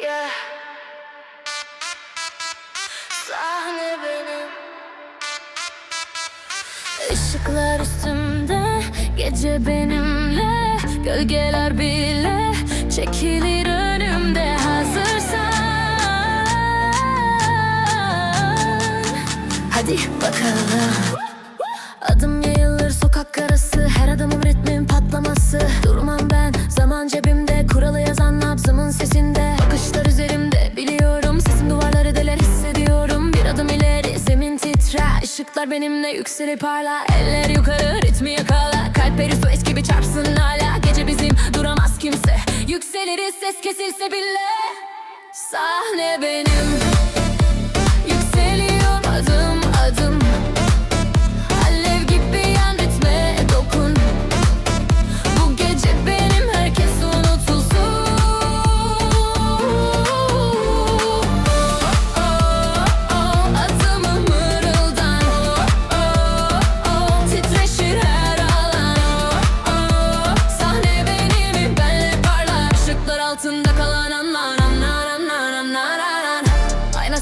Yeah. Üstümde, gece benimle, gölgeler bile çekilir önümde hazırsan. Hadi bakalım. Işıklar benimle yükselip parla Eller yukarı ritmi yakala. Kalp su eş gibi çarpsın hala. Gece bizim duramaz kimse. Yükseliriz ses kesilse bile. Sahne benim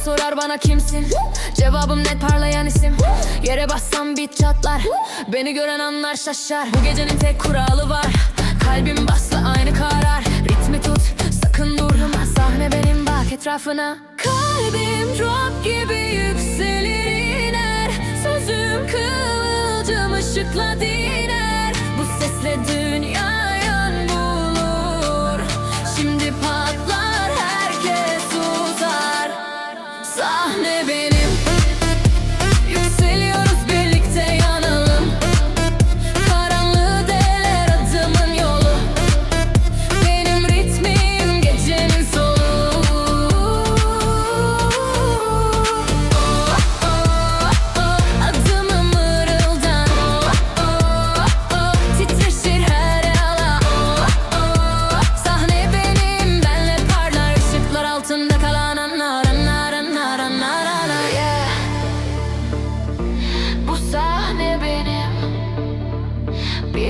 sorar bana kimsin? Cevabım net parlayan isim. Yere bassam bit çatlar. Beni gören anlar şaşar. Bu gecenin tek kuralı var. Kalbim baslı aynı karar. Ritmi tut sakın durma. Sahne benim bak etrafına. Kalbim drop gibi yükselir iner. Sözüm kıvılcım ışıkla diner. Bu sesle dünya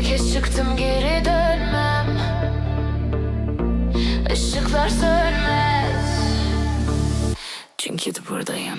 Bir kez çıktım geri dönmem. Işıklar sönmez. Çünkü buradayım